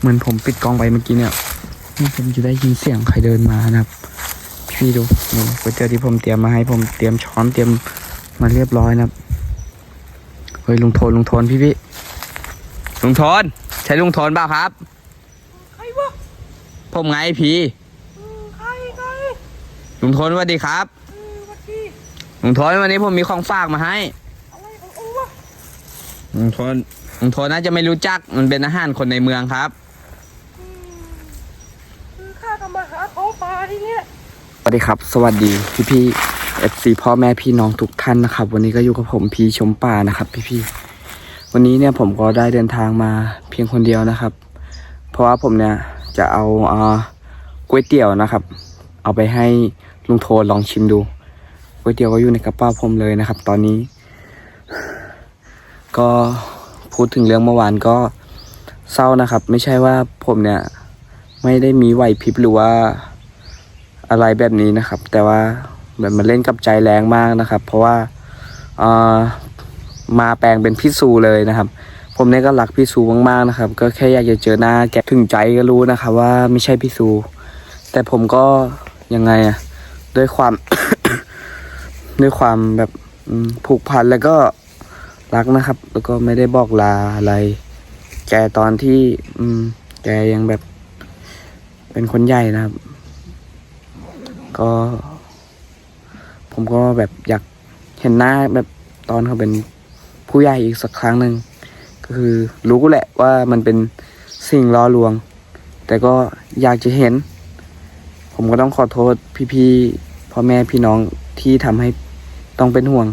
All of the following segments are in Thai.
เหมือนผมปิดกล้องไปเมื่อกี้เนี่ยนี่ผมจะได้ยินเสียงใครเดินมานะครับ พี่ดูนี่ก๋วยเตี๋ยวที่ผมเตรียมมาให้ผมเตรียมช้อนเตรียมมาเรียบร้อยนะครับเฮ้ยลุงโทนลุงโทนพี่พี่ลุงโทนใช่ลุงโทนเปล่าครับใครวะผมไงพี่อืมใครใครลุงโทนสวัสดีครับอืมสวัสดีลุงโทนวันนี้ผมมีของฝากมาให้อะไรของอูวะลุงโทน ลุงโทนน่าจะไม่รู้จักมันเป็นอาหารคนในเมืองครับอืมคือข้าก็มาหาของป่าที่เนี้ยสวัสดีครับ สวัสดีพี่พี่เอฟซีพ่อแม่พี่น้องทุกท่านนะครับ วันนี้ก็อยู่กับผมพีชมป่านะครับ พี่พี่วันนี้เนี่ยผมก็ได้เดินทางมาเพียงคนเดียวนะครับ เพราะว่าผมเนี่ยจะเอาอ่าก๋วยเตี๋ยวนะครับ เอาไปให้ลุงโทนลองชิมดูก๋วยเตี๋ยวก็อยู่ในกระเป๋าผมเลยนะครับ ตอนนี้ ก็ พูดถึงเรื่องเมื่อวานก็เศร้านะครับ ไม่ใช่ว่าผมเนี่ย ไม่ได้มีไหวพริบหรือว่าอะไรแบบนี้นะครับ แต่ว่าแบบมันเล่นกับใจแรงมากนะครับ เพราะว่าเออมาแปลงเป็นพี่ซูเลยนะครับ ผมเนี่ยก็รักพี่ซูมากๆนะครับ ก็แค่อยากจะเจอหน้าแกถึงใจก็รู้นะครับ ว่าไม่ใช่พี่ซู แต่ผมก็ยังไงอะด้วยความ ด้วยความแบบผูกพันแล้วก็ รักนะครับ แล้วก็ไม่ได้บอกลาอะไร แกตอนที่ อืม แกยังแบบ เป็นคนใหญ่นะครับ ก็ ผมก็แบบอยากเห็นหน้าแบบตอนเขาเป็นผู้ใหญ่อีกสักครั้งหนึ่งก็คือรู้แหละว่ามันเป็นสิ่งล้อลวง แต่ก็อยากจะเห็น ผมก็ต้องขอโทษพี่ๆพ่อแม่พี่น้องที่ทำให้ต้องเป็นห่วง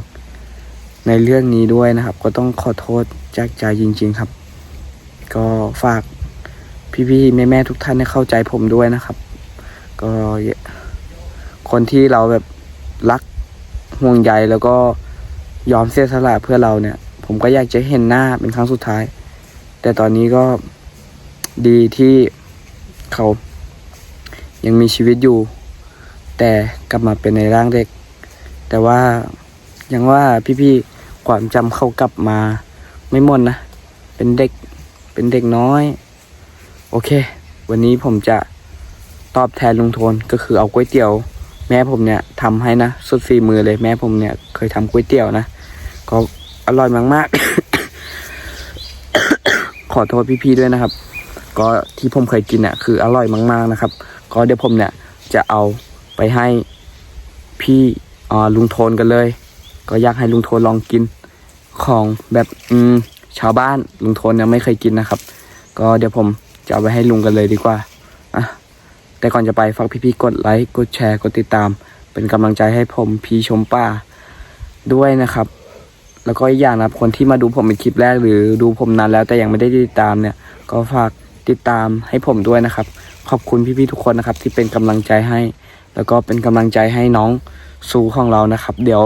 ในเรื่องนี้ด้วยนะครับ ก็ต้องขอโทษจากใจจริง ๆครับ ก็ฝากพี่ๆแม่ๆทุกท่านให้เข้าใจผมด้วยนะครับ ก็คนที่เราแบบรักห่วงใยแล้วก็ยอมเสียสละเพื่อเราเนี่ย ผมก็อยากจะเห็นหน้าเป็นครั้งสุดท้าย แต่ตอนนี้ก็ดีที่เขายังมีชีวิตอยู่ แต่กลับมาเป็นในร่างเด็ก แต่ว่ายังว่าพี่ๆ ความจำเขากลับมาไม่หมดนะ เป็นเด็ก เป็นเด็กน้อย โอเค วันนี้ผมจะตอบแทนลุงโทนก็คือเอาก๋วยเตี๋ยว แม่ผมเนี่ยทำให้นะสุดฝีมือเลยแม่ผมเนี่ยเคยทำก๋วยเตี๋ยวนะ ก็อร่อยมากๆ ขอโทษพี่ๆด้วยนะครับ ก็ที่ผมเคยกินเนี่ยคืออร่อยมากๆนะครับ ก็เดี๋ยวผมเนี่ยจะเอาไปให้พี่ลุงโทนกันเลย ก็อยากให้ลุงโทนลองกินของแบบอืมชาวบ้านลุงโทนยังไม่เคยกินนะครับ ก็เดี๋ยวผมจะเอาไปให้ลุงกันเลยดีกว่าอะแต่ก่อนจะไปฝากพี่ๆกดไลค์กดแชร์กดติดตาม เป็นกำลังใจให้ผมพีชมป่าด้วยนะครับ แล้วก็อีกอย่างนะครับคนที่มาดูผมเป็นคลิปแรกหรือดูผมนานแล้วแต่ยังไม่ได้ติดตามเนี่ย ก็ฝากติดตามให้ผมด้วยนะครับ ขอบคุณพี่ๆทุกคนนะครับ ที่เป็นกำลังใจให้ แล้วก็เป็นกำลังใจให้น้องซูของเรานะครับ เดี๋ยว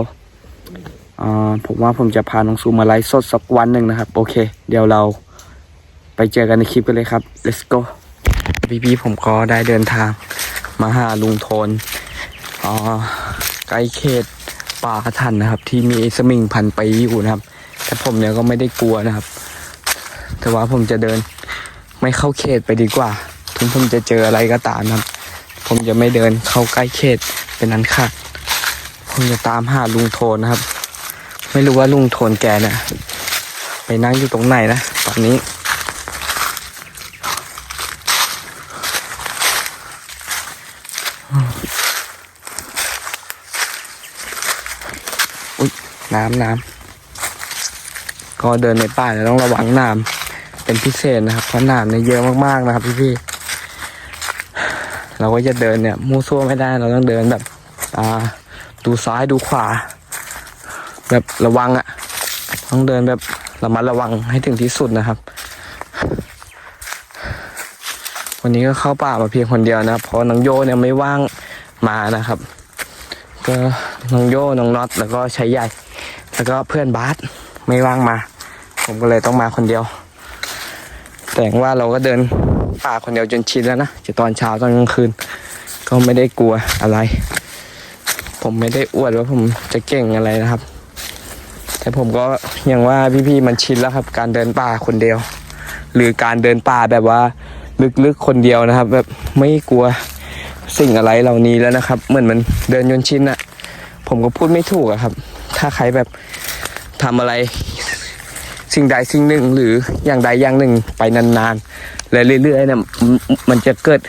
ผมว่าผมจะพาน้องซูมาไลฟ์สดสักวันหนึ่งนะครับ โอเค เดี๋ยวเราไปเจอกันในคลิปกันเลยครับ let's go พี่ๆผมก็ได้เดินทางมาหาลุงโทนอ๋อใกล้เขตป่ากระทันนะครับ ที่มีสมิงพันไปอยู่นะครับ แต่ผมเนี่ยก็ไม่ได้กลัวนะครับ แต่ว่าผมจะเดินไม่เข้าเขตไปดีกว่า ถึงผมจะเจออะไรก็ตามนะครับ ผมจะไม่เดินเข้าใกล้เขตเป็นนั้นค่ะ ผมจะตามหาลุงโทนนะครับ ไม่รู้ว่าลุงโทนแกเนี่ยไปนั่งอยู่ตรงไหนนะตอนนี้น้ำน้ำก็เดินในป่าเนี่ยต้องระวังน้ำเป็นพิเศษนะครับเพราะน้ำเนี่ยเยอะมากๆนะครับพี่ๆเราก็จะเดินเนี่ย มู่ซั่วไม่ได้เราต้องเดินแบบ อ่า ดูซ้ายดูขวา แบบระวังอะ่ะ ต้องเดินแบบระมัดระวังให้ถึงที่สุดนะครับ วันนี้ก็เข้าป่ามาเพียงคนเดียวนะครับเพราะน้องโยเนี่ยไม่ว่างมานะครับ ก็น้องโยน้องน็อตแล้วก็ชายใหญ่ แล้วก็เพื่อนบาสไม่ว่างมา ผมก็เลยต้องมาคนเดียว แต่ว่าเราก็เดินป่าคนเดียวจนชินแล้วนะจะตอนเช้าตอนกลางคืน ก็ไม่ได้กลัวอะไร ผมไม่ได้อวดว่าผมจะเก่งอะไรนะครับ แต่ผมก็อย่างว่าพี่ๆมันชินแล้วครับ การเดินป่าคนเดียว หรือการเดินป่าแบบว่าลึกๆคนเดียวนะครับ แบบไม่กลัวสิ่งอะไรเหล่านี้แล้วนะครับ เหมือนมันเดินยนชินอะผมก็พูดไม่ถูกอะครับ ถ้าใครแบบทำอะไรสิ่งใดสิ่งหนึ่งหรืออย่างใดอย่างหนึ่งไปนานๆและเรื่อยๆเนี่ยมันจะเกิด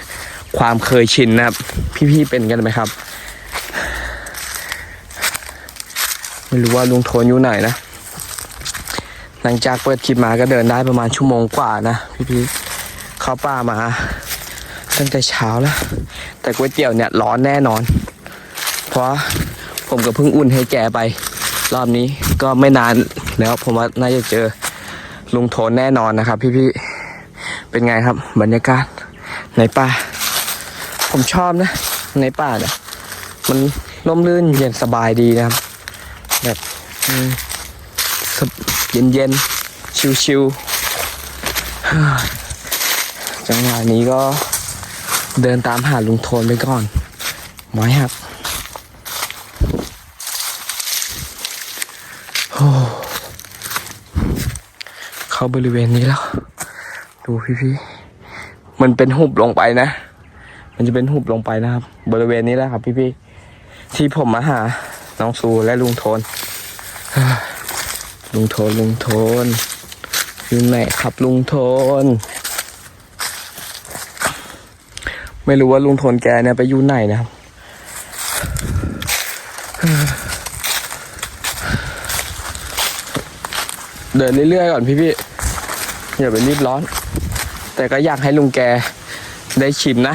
ความเคยชินนะครับ พี่ๆเป็นกันไหมครับ ไม่รู้ว่าลุงโทนอยู่ไหนนะ หลังจากเปิดคลิปมาก็เดินได้ประมาณชั่วโมงกว่านะพี่ๆเข้าป่ามาตั้งแต่เช้าแล้ว แต่ก๋วยเตี๋ยวเนี่ยร้อนแน่นอน เพราะผมก็เพิ่งอุ่นให้แกไป รอบนี้ก็ไม่นานแล้วผมว่าน่าจะเจอลุงโทนแน่นอนนะครับ พี่ๆเป็นไงครับ บรรยากาศในป่า ผมชอบนะ ในป่าเนี่ยมันร่มรื่นเย็นสบายดีนะครับ แบบอืมสบเย็นๆชิวๆจังหวะนี้ก็เดินตามหาลุงโทนไปก่อนไม้หักโอ้เข้าบริเวณนี้แล้ว ดูพี่ๆมันเป็นหุบลงไปนะ มันจะเป็นหุบลงไปนะครับ บริเวณนี้แหละครับ พี่ๆที่ผมมาหา น้องซูและลุงโทน ลุงโทนลุงโทนอยู่ไหนครับลุงโทน ไม่รู้ว่าลุงโทนแกเนี่ยไปอยู่ไหนนะครับเดินเรื่อยๆก่อนพี่ๆอย่าไปรีบร้อน แต่ก็อยากให้ลุงแกได้ชิมนะ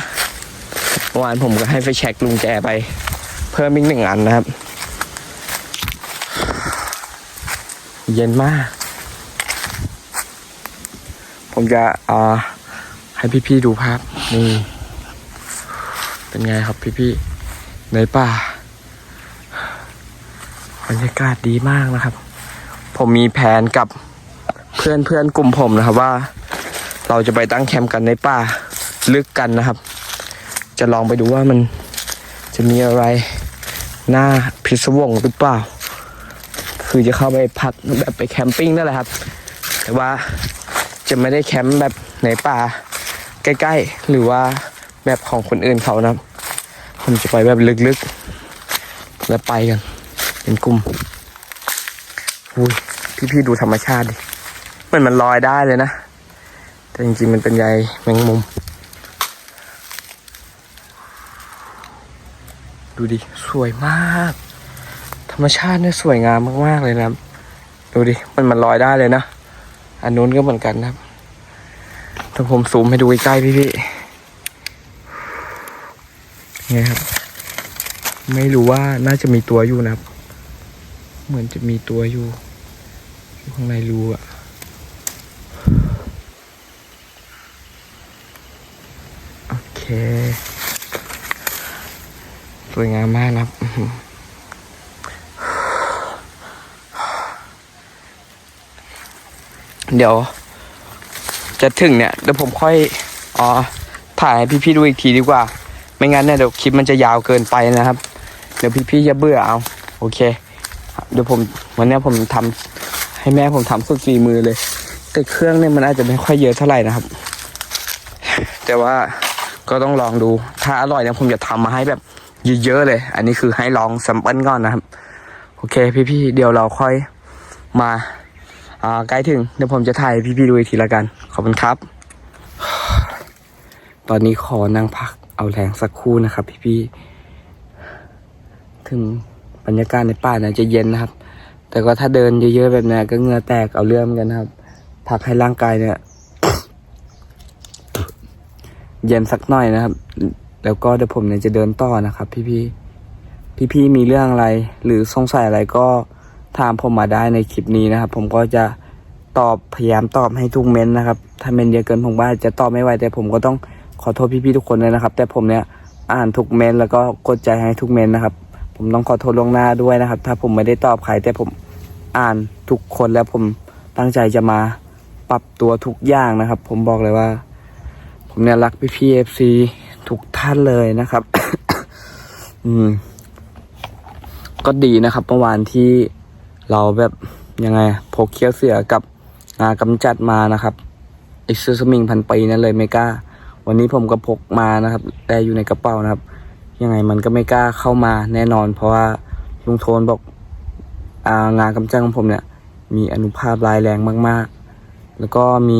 เมื่อวานผมก็ให้ไฟแช็กลุงแกไป เพิ่มอีกหนึ่งอันนะครับ เย็นมาก ผมจะอ่าให้พี่ๆดูภาพ นี่ เป็นไงครับพี่ๆในป่าบรรยากาศดีมากนะครับ ผมมีแผนกับเพื่อนเพื่อนๆกลุ่มผมนะครับว่า เราจะไปตั้งแคมป์กันในป่าลึกกันนะครับ จะลองไปดูว่ามันจะมีอะไรน่าพิศวงหรือเปล่า คือจะเข้าไปพักแบบไปแคมปิ้งนั่นแหละครับ แต่ว่าจะไม่ได้แคมป์แบบในป่าใกล้ๆ หรือว่าแบบของคนอื่นเขานะครับผมจะไปแบบลึกๆ แล้วไปกัน เป็นกลุ่มอุ้ยพี่ๆดูธรรมชาติดิเหมันมันลอยได้เลยนะ แต่จริงๆ มันเป็นใยแมงมุม ดูดิ สวยมาก ธรรมชาติเนี่ยสวยงามมากๆเลยนะครับ ดูดิ มันมันลอยได้เลยนะ อันนู้นก็เหมือนกันนะครับถ้าผมซูมให้ดูใกล้ๆพี่ๆไงครับ ไม่รู้ว่าน่าจะมีตัวอยู่นะครับ เหมือนจะมีตัวอยู่อยู่ข้างในรูอะโอเค สวยงามมากนะครับอื้อหือ เดี๋ยว จะถึงเนี่ยเดี๋ยวผมค่อยอ๋อถ่ายให้พี่ๆดูอีกทีดีกว่า ไม่งั้นเนี่ยเดี๋ยวคลิปมันจะยาวเกินไปนะครับ เดี๋ยวพี่ๆจะเบื่อเอา โอเค เดี๋ยวผมวันนี้ผมทำให้แม่ผมทำสุดฝีมือเลย แต่เครื่องเนี่ยมันอาจจะไม่ค่อยเยอะเท่าไหร่นะครับ แต่ว่าก็ต้องลองดู ถ้าอร่อยเนี่ยผมจะทำมาให้แบบเยอะๆเลย อันนี้คือให้ลองสัมปิลก่อนนะครับ โอเค พี่ๆเดี๋ยวเราค่อยมา อ่าใกล้ถึงเดี๋ยวผมจะถ่ายพี่ๆดูอีกทีละกัน ขอบคุณครับ ตอนนี้ขอนั่งพักเอาแรงสักครู่นะครับ พี่ๆถึงบรรยากาศในป่าเนี่ยจะเย็นนะครับ แต่ก็ถ้าเดินเยอะๆแบบนี้ก็เหงื่อแตกเอาเรื่องกันนะครับ พักให้ร่างกายเนี่ย เย็นสักหน่อยนะครับ แล้วก็เดี๋ยวผมเนี่ยจะเดินต่อนะครับ พี่ๆพี่ๆมีเรื่องอะไร หรือสงสัยอะไรก็ ถามผมมาได้ในคลิปนี้นะครับ ผมก็จะตอบพยายามตอบให้ทุกเมนนะครับ ถ้าเมนเยอะเกินผมว่าจะตอบไม่ไหวแต่ผมก็ต้องขอโทษพี่ๆทุกคนเลยนะครับ แต่ผมเนี่ยอ่านทุกเมนแล้วก็กดใจให้ทุกเมนนะครับ ผมต้องขอโทษล่วงหน้าด้วยนะครับ ถ้าผมไม่ได้ตอบใครแต่ผมอ่านทุกคนแล้วผมตั้งใจจะมาปรับตัวทุกอย่างนะครับ ผมบอกเลยว่า ผมเนี่ยรักพี่พีเอฟซีทุกท่านเลยนะครับ อืม ก็ดีนะครับเมื่อวานที่ เราแบบยังไงพกเคี้ยวเสือกับงากำจัดมานะครับอ้เสื้อสมิงพันปีนั่นเลยไม่กล้า วันนี้ผมก็พกมานะครับ แต่อยู่ในกระเป๋านะครับ ยังไงมันก็ไม่กล้าเข้ามาแน่นอน เพราะว่าลุงโทนบอกอางานกำจัดของผมเนี่ย มีอนุภาพร้ายแรงมาก ๆ แล้วก็มี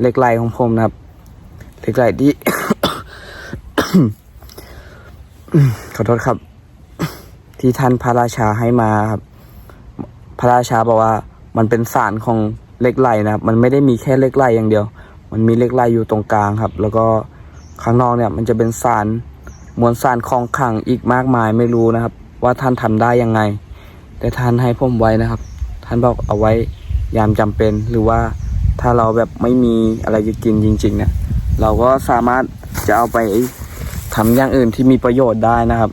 เล็กไหลของผมนะครับเล็กไหลที่ขอโทษครับ ที่ท่านพระราชาให้มาครับ ระราชาบอกว่ามันเป็นสารของเหล็กไหลนะครับมันไม่ได้มีแค่เหล็กไหลอย่างเดียว มันมีเหล็กไหลอยู่ตรงกลางครับ แล้วก็ข้างนอกเนี่ยมันจะเป็นสารมวลสารของขังอีกมากมายไม่รู้นะครับ ว่าท่านทำได้ยังไง แต่ท่านให้ผมไว้นะครับ ท่านบอกเอาไว้ยามจำเป็นหรือว่าถ้าเราแบบไม่มีอะไรจะกินจริงๆเนี่ยเราก็สามารถจะเอาไปทำอย่างอื่นที่มีประโยชน์ได้นะครับ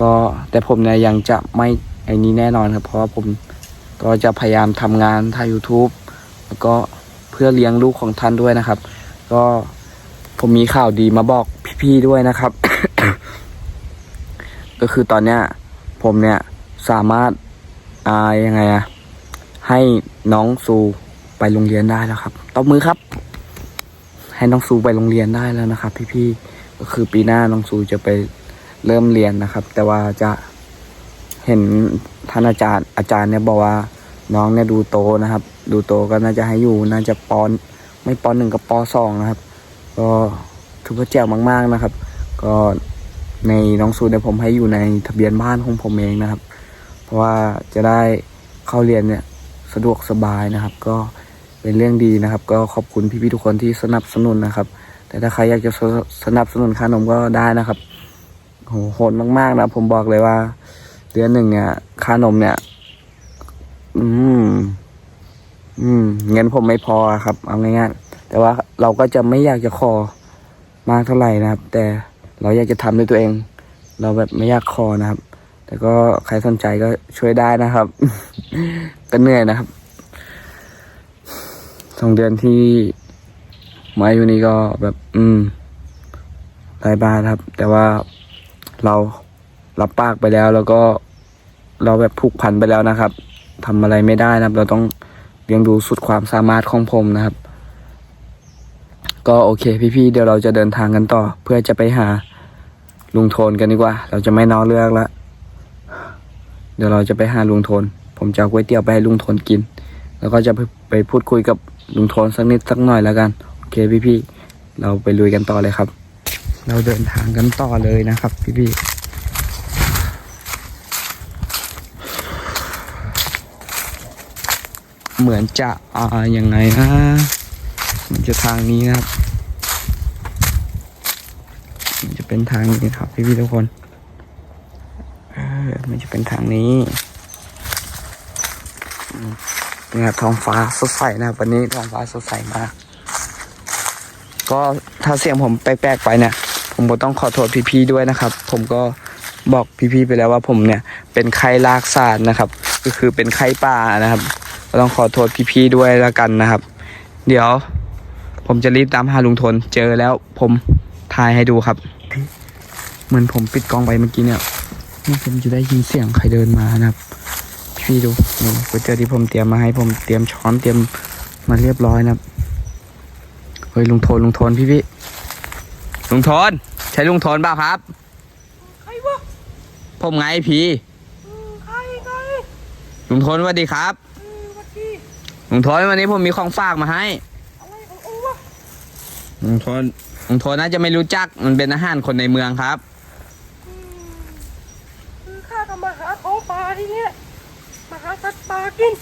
ก็แต่ผมเนี่ยยังจะไม่ไอ้นี้แน่นอนครับ เพราะว่าผม ก็จะพยายามทำงานถ่าย YouTube แล้วก็เพื่อเลี้ยงลูกของท่านด้วยนะครับ ก็ผมมีข่าวดีมาบอกพี่ๆด้วยนะครับ ก็คือตอนเนี้ยผมเนี่ยสามารถอ่ายังไงอะให้น้องซูไปโรงเรียนได้แล้วครับตบมือครับ ให้น้องซูไปโรงเรียนได้แล้วนะครับ พี่ๆก็คือปีหน้าน้องซูจะไปเริ่มเรียนนะครับ แต่ว่าจะ เห็นท่านอาจารย์อาจารย์เนี่ยบอกว่า น้องเนี่ยดูโตนะครับ ดูโตก็น่าจะให้อยู่น่าจะปอนไม่ปอนหนึ่งกับปอสองนะครับ ก็ถือว่าแจ๋วมากๆนะครับ ก็ในน้องซูเนี่ยผมให้อยู่ในทะเบียนบ้านของผมเองนะครับ เพราะว่าจะได้เข้าเรียนเนี่ยสะดวกสบายนะครับ ก็เป็นเรื่องดีนะครับ ก็ขอบคุณพี่ๆทุกคนที่สนับสนุนนะครับ แต่ถ้าใครอยากจะสสนับสนุนค่านมก็ได้นะครับโหโหดมากๆนะผมบอกเลยว่า เดือนหนึ่งเนี่ย ค่านมเนี่ย อืม อืม เงินผมไม่พอครับ เอาง่ายๆ แต่ว่าเราก็จะไม่อยากจะขอมากเท่าไหร่นะครับ แต่เราอยากจะทำด้วยตัวเอง เราแบบไม่อยากขอนะครับ แต่ก็ใครสนใจก็ช่วยได้นะครับ ก็เหนื่อยนะครับสองเดือนที่มาอยู่นี่ก็แบบ อืมหลายบาทครับ แต่ว่าเรา รับปากไปแล้วแล้วก็เราแบบผูกพันไปแล้วนะครับทำอะไรไม่ได้นะครับ เราต้องเลี้ยงดูสุดความสามารถของผมนะครับ ก็โอเค พี่ๆเดี๋ยวเราจะเดินทางกันต่อ เพื่อจะไปหาลุงโทนกันดีกว่า เราจะไม่นอเลือกละเดี๋ยวเราจะไปหาลุงโทน ผมจะเอาก๋วยเตี๋ยวไปให้ลุงโทนกิน แล้วก็จะไปไปพูดคุยกับลุงโทนสักนิดสักหน่อยแล้วกัน โอเคพี่ๆเราไปลุยกันต่อเลยครับ เราเดินทางกันต่อเลยนะครับ พี่ๆ เหมือนจะอ่ายังไงนะมันจะทางนี้นะครับ มันจะเป็นทางนี้ครับพี่ๆทุกคนเออมันจะเป็นทางนี้อืมเนี่ยท้องฟ้าสดใสนะครับวันนี้ท้องฟ้าสดใสมากก็ถ้าเสียงผมแปลกๆไปเนี่ย ผมก็ต้องขอโทษพี่ๆด้วยนะครับ ผมก็บอกพี่ๆไปแล้วว่าผมเนี่ยเป็นไข้ลากสารนะครับ ก็คือเป็นไข้ป่านะครับ ก็ต้องขอโทษพี่ๆด้วยแล้วกันนะครับ เดี๋ยว ผมจะรีบตามหาลุงทน เจอแล้วผมถ่ายให้ดูครับ เหมือนผมปิดกล้องไปเมื่อกี้เนี่ยนี่ผมจะได้ยินเสียงใครเดินมานะครับ พี่ดูนี่ก๋วยเตี๋ยวที่ผมเตรียมมาให้ผมเตรียมช้อนเตรียมมาเรียบร้อยนะครับเฮ้ยลุงโทนลุงโทนพี่พี่ลุงโทนใช่ลุงโทนเปล่าครับใครวะผมไงพี่อืมใครใครลุงโทนสวัสดีครับอืมสวัสดี ลุงโทนวันนี้ผมมีของฝากมาให้อะไรของเองวะลุงโทนลุงโทนน่าจะไม่รู้จักมันเป็นอาหารคนในเมืองครับอืมคือข้าก็มาหาของป่าที่เนี่ยมาหาสัตว์ป่ากิน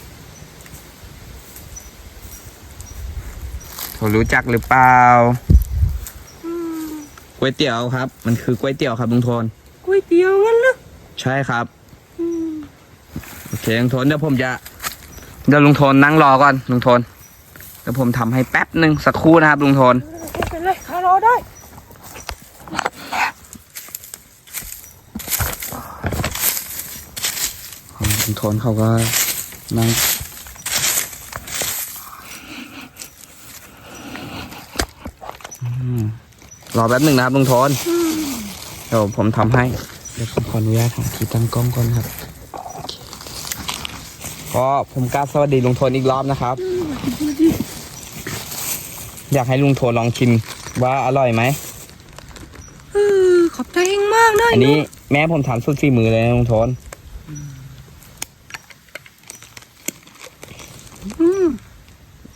ผมรู้จักหรือเปล่าอืมก๋วยเตี๋ยวครับ มันคือก๋วยเตี๋ยวครับลุงโทนก๋วยเตี๋ยวงั้นเหรอใช่ครับอืมโอเคลุงโทนเดี๋ยวผมจะ เดี๋ยวลุงโทนนั่งรอก่อนลุงโทนเดี๋ยวผมทำให้แป๊บหนึ่งสักครู่นะครับลุงโทนไม่เป็นไรข้ารอได้ลุงโทนเขาก็นั่งรอแป๊บหนึ่งนะครับลุงโทนเดี๋ยวผมทำให้เดี๋ยวผมขออนุญาตหาที่ตั้งกล้องก่อนครับ ก็ผมกราบสวัสดีลุงโทนอีกรอบนะครับสวัสดีอยากให้ลุงโทนลองชิมว่าอร่อยไหมเออขอบใจเองมากนะอันนี้แม่ผมทำสุดฝีมือเลยนะลุงโทนอืม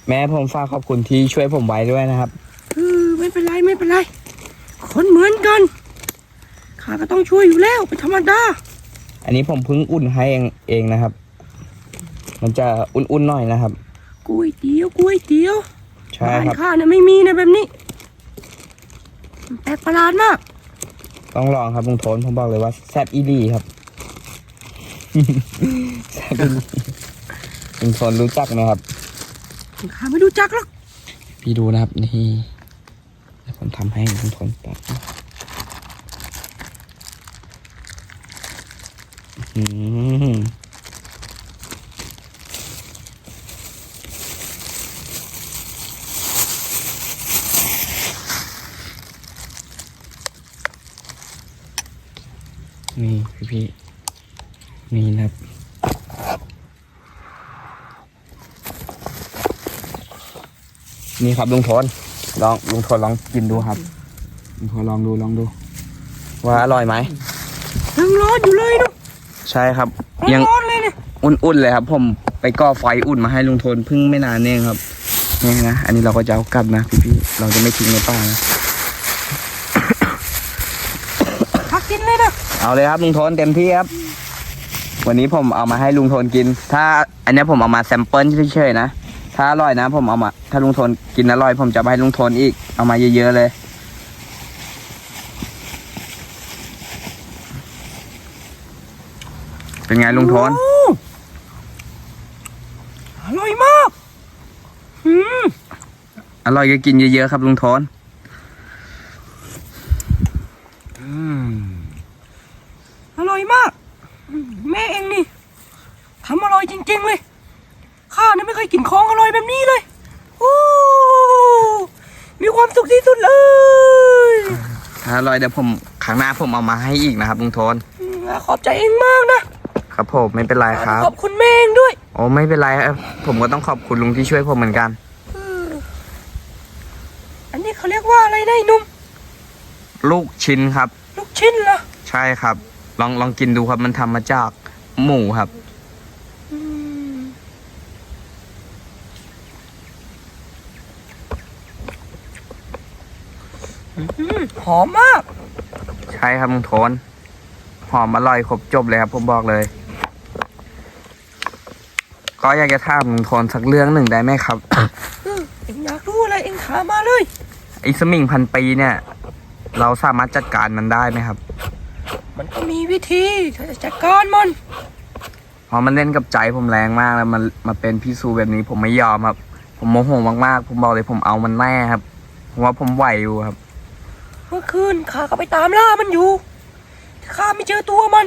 แม่ผมฝากขอบคุณที่ช่วยผมไว้ด้วยนะครับเออไม่เป็นไรไม่เป็นไร คนเหมือนกันข้าก็ต้องช่วยอยู่แล้วเป็นธรรมดา อันนี้ผมเพิ่งอุ่นให้เองเองนะครับ มันจะอุ่นๆหน่อยนะครับก๋วยเตี๋ยวก๋วยเตี๋ยวใช่บ้านครับ ข้าเนี่ยไม่มีนะแบบนี้มันแปลกประหลาดมากต้องลองครับลุงโทนผมบอกเลยว่าแซ่บอีหลีครับ แซ่บอีหลีลุงโทนรู้จักไหมครับ ข้าไม่รู้จักหรอกพี่ดูนะครับนี่เดี๋ยวผมทำให้ลุงโทนแป๊บนะอืมนี่พี่ พี่ๆนี่นะครับนี่ครับลุงโทนลองลุงโทนลองกินดูครับลุงโทนลองดูลองดู ว่าอร่อยไหมยังร้อนอยู่เลยเนาะใช่ครับ ยังร้อนเลยเนี่ยอุ่นๆเลยครับ ผมไปก่อไฟอุ่นมาให้ลุงโทนเพิ่งไม่นานเองครับนี่นะอันนี้เราก็จะเอากลับนะพี่ๆเราจะไม่ทิ้งในป่านะ พักกิน เลยนะเอาเลยครับลุงโทนเต็มที่ครับ วันนี้ผมเอามาให้ลุงโทนกิน ถ้าอันเนี้ยผมเอามาแซมเปิลเฉยๆนะ ถ้าอร่อยนะ ผมเอามา ถ้าลุงโทนกินอร่อย ผมจะมาให้ลุงโทนอีก เอามาเยอะๆเลย เป็นไงลุงโทนโอ้อร่อยมากอืมอร่อยก็กินเยอะๆครับลุงโทน ร่อยมากอืมแม่เองนี่ทำอร่อยจริง ๆ เลย ข้าเนี่ยไม่เคยกินของอร่อยแบบนี้เลยโอ้มีความสุขที่สุดเลยถ้าอร่อยเดี๋ยวผมครั้งหน้าผมเอามาให้อีกนะครับลุงโทนอืมขอบใจเองมากนะ ครับผมไม่เป็นไรครับ ขอบคุณแม่เองด้วย โอ้ไม่เป็นไรครับผมก็ต้องขอบคุณลุงที่ช่วยผมเหมือนกันเอออันนี้เขาเรียกว่าอะไรนะไอ้หนุ่มลูกชิ้นครับ ลูกชิ้นเหรอ ใช่ครับ ลองลองกินดูครับ มันทำมาจากหมูครับอืมอืมหอมมาก ใช่ครับลุงโทนหอมอร่อยครบจบเลยครับ ผมบอกเลย ก็อยากจะถามลุงโทนสักเรื่องหนึ่งได้ไหมครับเออเอ็งอยากรู้อะไรเอ็งถามมาเลยไอ้สมิงพันปีเนี่ย เราสามารถจัดการมันได้ไหมครับ มันก็มีวิธีถ้าจะจัดการมันเพราะมันเล่นกับใจผมแรงมากแล้วมันมาเป็นพี่ซูแบบนี้ผมไม่ยอมครับ ผมโมโหมากๆ ผมบอกเลยผมเอามันแน่ครับผมว่าผมไหวอยู่ครับ เมื่อคืนข้าก็ไปตามล่ามันอยู่แต่ข้าไม่เจอตัวมัน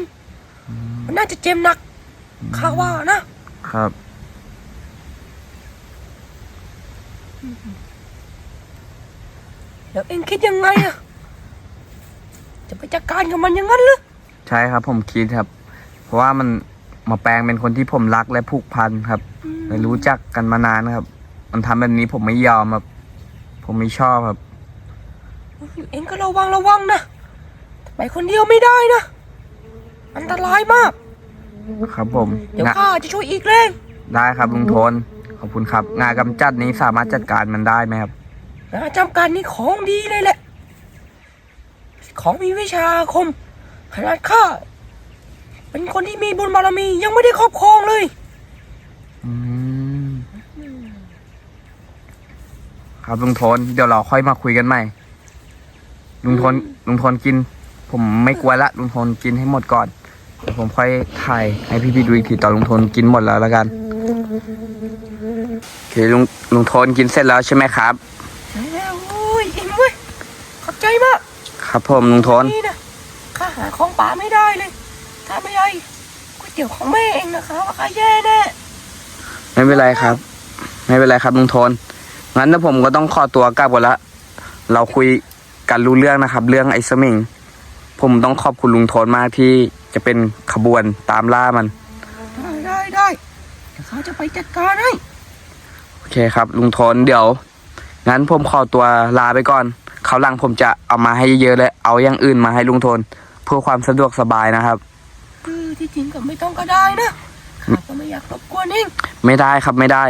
มันน่าจะเจ็บหนักข้าว่านะครับ แล้วเอ็งคิดยังไงอะ จะไปจัดการกับมันอย่างนั้นหรือใช่ครับ ผมคิดครับ เพราะว่ามันมาแปลงเป็นคนที่ผมรักและผูกพันครับและรู้จักกันมานานครับ มันทำแบบนี้ผมไม่ยอมครับ ผมไม่ชอบครับเอ็งก็ระวังระวังนะไปคนเดียวไม่ได้นะ อันตรายมาก ครับผมเดี๋ยวงะข้าจะช่วยอีกแรงได้ครับลุงโทนขอบคุณครับ งานกำจัดนี้สามารถจัดการมันได้ไหมครับนะจำการนี่ของดีเลยแหละ ของมีวิชาอาคมขนาดข้าเป็นคนที่มีบุญบารมียังไม่ได้ครอบครองเลย อืม ครับลุงโทนเดี๋ยวเราค่อยมาคุยกันใหม่ ลุงโทนลุงโทนกิน ผมไม่กลัวละลุงโทนกินให้หมดก่อนเดี๋ยวผมค่อยถ่ายให้พี่ๆดูอีกทีตอนลุงโทนกินหมดแล้วแล้วกันโอเคลุงลุงโทนกินเสร็จแล้วใช่ไหมครับ แล้วโอ้ยอิ่มเว้ยขอบใจมาก ครับผมลุงโทนนี่นะข้าหาของป่าไม่ได้เลยถ้าไม่ใช่ก๋วยเตี๋ยวของแม่เองนะคะว่าข้าแย่แน่ไม่เป็นไรครับ ไม่เป็นไรครับลุงโทนงั้นถ้าผมก็ต้องขอตัวกลับก่อนละเราคุยกันรู้เรื่องนะครับ เรื่องไอ้สมิงผมต้องขอบคุณลุงโทนมากที่จะเป็นขบวนตามล่ามัน ได้ได้ได้เดี๋ยวเขาจะไปจัดการให้ โอเคครับ ลุงโทนเดี๋ยว งั้นผมขอตัวลาไปก่อน เขาวหลังผมจะเอามาให้เยอะๆเลยเอาอย่างอื่นมาให้ลุงโทน เพื่อความสะดวกสบายนะครับคือที่จริงก็ไม่ต้องก็ได้นะข้าก็ไม่อยากรบกวนเองไม่ได้ครับไม่ได้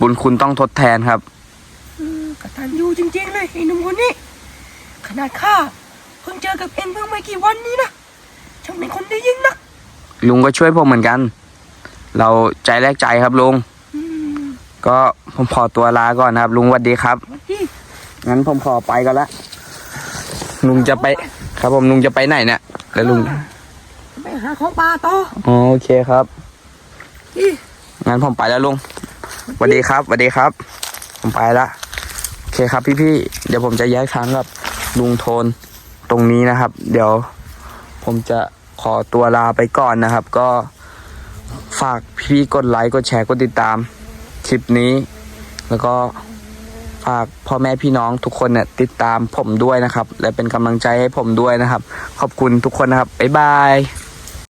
บุญคุณต้องทดแทนครับอืมกตันยูจริงๆเลยไอ้หนุ่มคนนี้ขนาดข้าเพิ่งเจอกับเอ็งเพิ่งไม่กี่วันนี้นะช่างเป็นคนดียิ่งนักลุงก็ช่วยผมเหมือนกัน เราใจแลกใจครับลุงอืมก็ผมขอตัวลาก่อนนะครับ ลุงสวัสดีครับวันดี งั้นผมขอไปก่อนละ ลุงจะไป ครับผมลุงจะไปไหนเนี่ยแล้วลุงไปหาของป่าต่ออ๋อโอเคครับอีงั้นผมไปแล้วลุงสวัสดีครับสวัสดีครับ ผมไปละโอเคครับพี่ๆเดี๋ยวผมจะแยกทางกับลุงโทนตรงนี้นะครับ เดี๋ยวผมจะขอตัวลาไปก่อนนะครับ ก็ฝากพี่ๆกดไลค์กดแชร์กดติดตามคลิปนี้ แล้วก็ ฝากพ่อแม่พี่น้องทุกคนเนี่ยติดตามผมด้วยนะครับ และเป็นกำลังใจให้ผมด้วยนะครับ ขอบคุณทุกคนนะครับบ๊ายบาย